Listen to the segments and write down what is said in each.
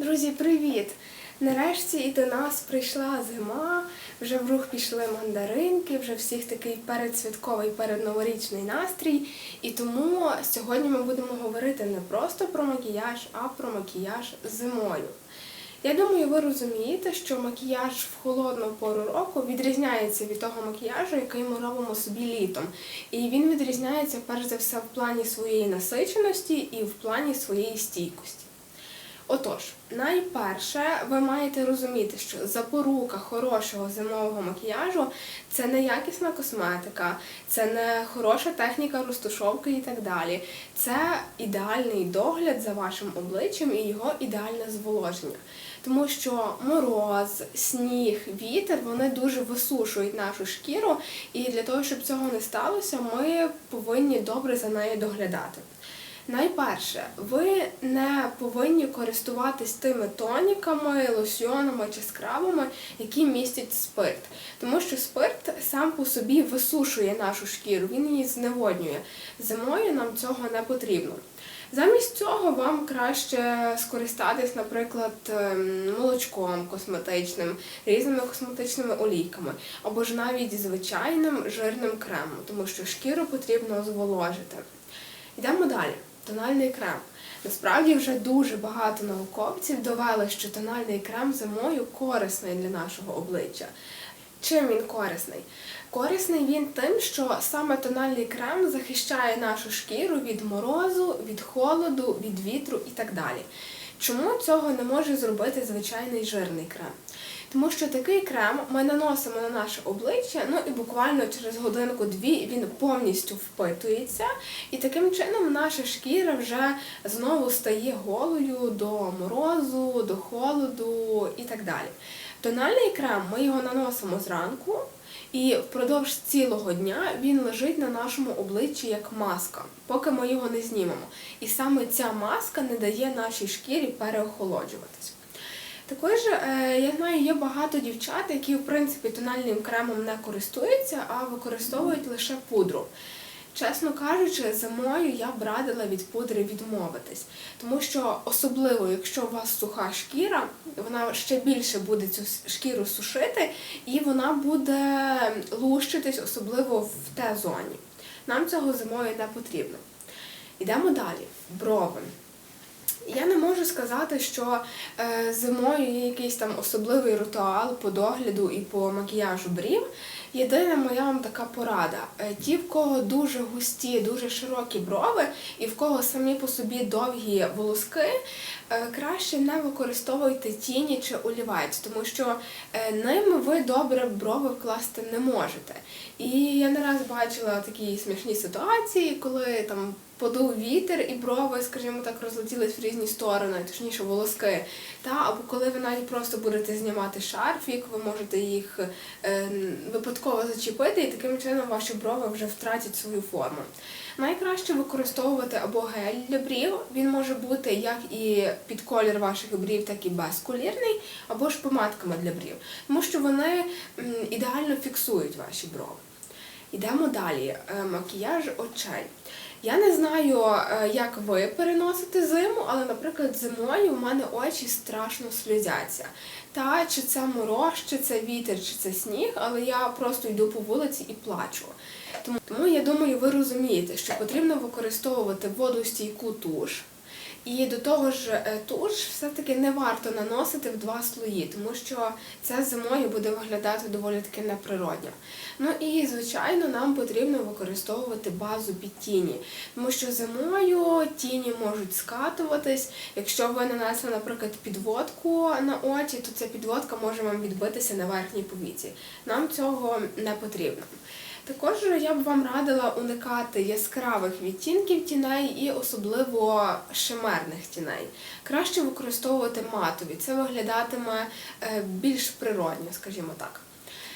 Друзі, привіт! Нарешті і до нас прийшла зима, вже в рух пішли мандаринки, вже всіх такий передсвятковий, передноворічний настрій. І тому сьогодні ми будемо говорити не просто про макіяж, а про макіяж зимою. Я думаю, ви розумієте, що макіяж в холодну пору року відрізняється від того макіяжу, який ми робимо собі літом. І він відрізняється перш за все в плані своєї насиченості і в плані своєї стійкості. Отож, найперше, ви маєте розуміти, що запорука хорошого зимового макіяжу це не якісна косметика, це не хороша техніка розтушовки і так далі. Це ідеальний догляд за вашим обличчям і його ідеальне зволоження. Тому що мороз, сніг, вітер вони дуже висушують нашу шкіру, і для того, щоб цього не сталося, ми повинні добре за нею доглядати. Найперше, ви не повинні користуватись тими тоніками, лосьйонами чи скрабами, які містять спирт. Тому що спирт сам по собі висушує нашу шкіру, він її зневоднює. Зимою нам цього не потрібно. Замість цього вам краще скористатись, наприклад, ем, молочком косметичним, різними косметичними олійками, або ж навіть звичайним жирним кремом, тому що шкіру потрібно зволожити. Йдемо далі. Тональний крем. Насправді вже дуже багато науковців довели, що тональний крем зимою корисний для нашого обличчя. Чим він корисний? Корисний він тим, що саме тональний крем захищає нашу шкіру від морозу, від холоду, від вітру і так далі. Чому цього не може зробити звичайний жирний крем? Тому що такий крем ми наносимо на наше обличчя, ну і буквально через годинку-дві він повністю впитується, і таким чином наша шкіра вже знову стає голою до морозу, до холоду і так далі. Тональний крем ми його наносимо зранку, і впродовж цілого дня він лежить на нашому обличчі як маска, поки ми його не знімемо. І саме ця маска не дає нашій шкірі переохолоджуватись. Також е, я знаю, є багато дівчат, які в принципі тональним кремом не користуються, а використовують лише пудру. Чесно кажучи, зимою я б радила від пудри відмовитись, тому що особливо, якщо у вас суха шкіра, вона ще більше буде цю шкіру сушити, і вона буде лущитись, особливо в те зоні. Нам цього зимою не потрібно. Йдемо далі. Брови. Я не можу сказати, що е, зимою є якийсь там особливий ритуал по догляду і по макіяжу брів. Єдина моя вам така порада. Е, ті, в кого дуже густі, дуже широкі брови, і в кого самі по собі довгі волоски, е, краще не використовуйте тіні чи олівець, тому що ними ви добре брови вкласти не можете. І я не раз бачила такі смішні ситуації, коли там подув вітер і брови, скажімо так, розлетілись в різні сторони, точніше волоски. Та, або коли ви навіть просто будете знімати шарфік, ви можете їх е, випадково зачепити, і таким чином ваші брови вже втратять свою форму. Найкраще використовувати або гель для брів, він може бути як і під колір ваших брів, так і безколірний, або ж помадками для брів, тому що вони ідеально фіксують ваші брови. Йдемо далі. Е, Макіяж очей. Я не знаю, е, як ви переносите зиму, але, наприклад, зимою в мене очі страшно сльозяться. Та чи це мороз, чи це вітер, чи це сніг, але я просто йду по вулиці і плачу. Тому, тому я думаю, ви розумієте, що потрібно використовувати водостійку туш. І до того ж, е, туш все-таки не варто наносити в два слої, тому що це зимою буде виглядати доволі таки неприродньо. Ну і, звичайно, нам потрібно використовувати базу під тіні, тому що зимою тіні можуть скатуватись. Якщо ви нанесли, наприклад, підводку на очі, то ця підводка може вам відбитися на верхній повіці. Нам цього не потрібно. Також я б вам радила уникати яскравих відтінків тіней і особливо шимерних тіней. Краще використовувати матові. Це виглядатиме е, більш природньо, скажімо так.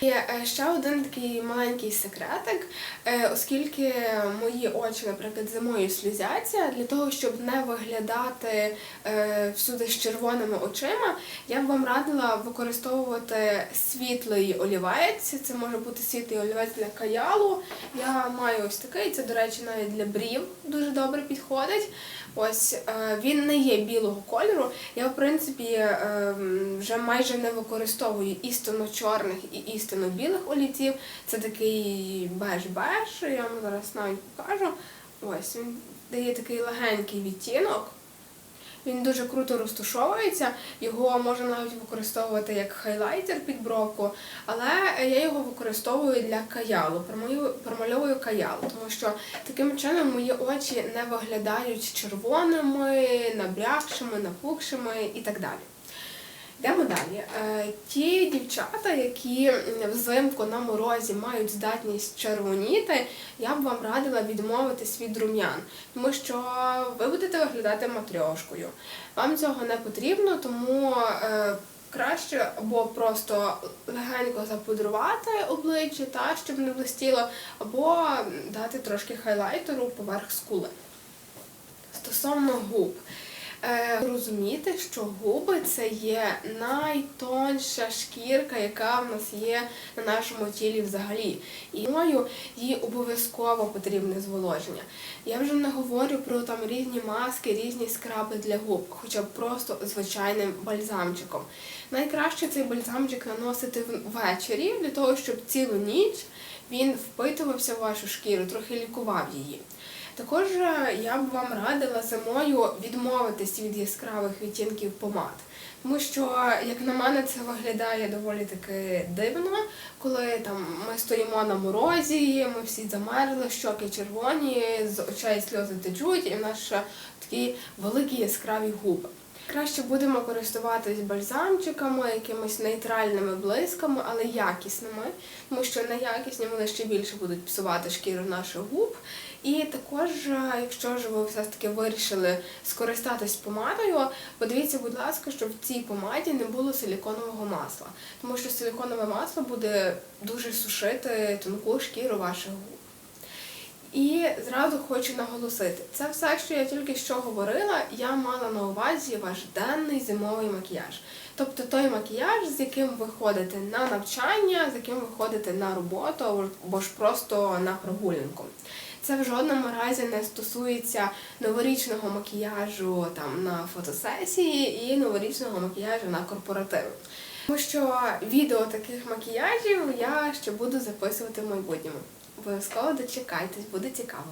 І е, ще один такий маленький секретик, е, оскільки мої очі, наприклад, зимою сльозяться, для того, щоб не виглядати е, всюди з червоними очима, я б вам радила використовувати світлий олівець. Це може бути світлий олівець для каялу. Я маю ось такий, це, до речі, навіть для брів дуже добре підходить. Ось е, він не є білого кольору. Я, в принципі, е, вже майже не використовую істинно чорних і істинно білих олівців. Це такий беж-беж, я вам зараз навіть покажу. Ось він дає такий легенький відтінок. Він дуже круто розтушовується, його можна навіть використовувати як хайлайтер під бровку, але я його використовую для каялу, промальовую каялу, тому що таким чином мої очі не виглядають червоними, набрякшими, напухшими і так далі. Йдемо далі. Е, Ті дівчата, які взимку на морозі мають здатність червоніти, я б вам радила відмовитись від рум'ян, тому що ви будете виглядати матрьошкою. Вам цього не потрібно, тому е, краще або просто легенько запудрувати обличчя, та, щоб не блистіло, або дати трошки хайлайтеру поверх скули. Стосовно губ. Е, розуміти, що губи це є найтонша шкірка, яка в нас є на нашому тілі взагалі. І мою їй обов'язково потрібне зволоження. Я вже не говорю про там різні маски, різні скраби для губ, хоча б просто звичайним бальзамчиком. Найкраще цей бальзамчик наносити ввечері для того, щоб цілу ніч він впитувався в вашу шкіру, трохи лікував її. Також е, я б вам радила зимою відмовитись від яскравих відтінків помад. Тому що, як на мене, це виглядає доволі таки дивно, коли там ми стоїмо на морозі, ми всі замерзли, щоки червоні, з очей сльози течуть, і в нас ще такі великі яскраві губи. Краще будемо користуватись бальзамчиками, якимись нейтральними блисками, але якісними, тому що неякісні вони ще більше будуть псувати шкіру наших губ. І також, е, якщо ж ви все ж таки вирішили скористатись помадою, подивіться, будь ласка, щоб в цій помаді не було силіконового масла, тому що силіконове масло буде дуже сушити тонку шкіру ваших губ. І зразу хочу наголосити, це все, що я тільки що говорила, я мала на увазі ваш денний зимовий макіяж. Тобто той макіяж, з яким ви ходите на навчання, з яким ви ходите на роботу або ж просто на прогулянку. Це в жодному разі не стосується новорічного макіяжу там на фотосесії і новорічного макіяжу на корпоративи. Тому що відео таких макіяжів я ще буду записувати в майбутньому. Обов'язково дочекайтесь, буде цікаво.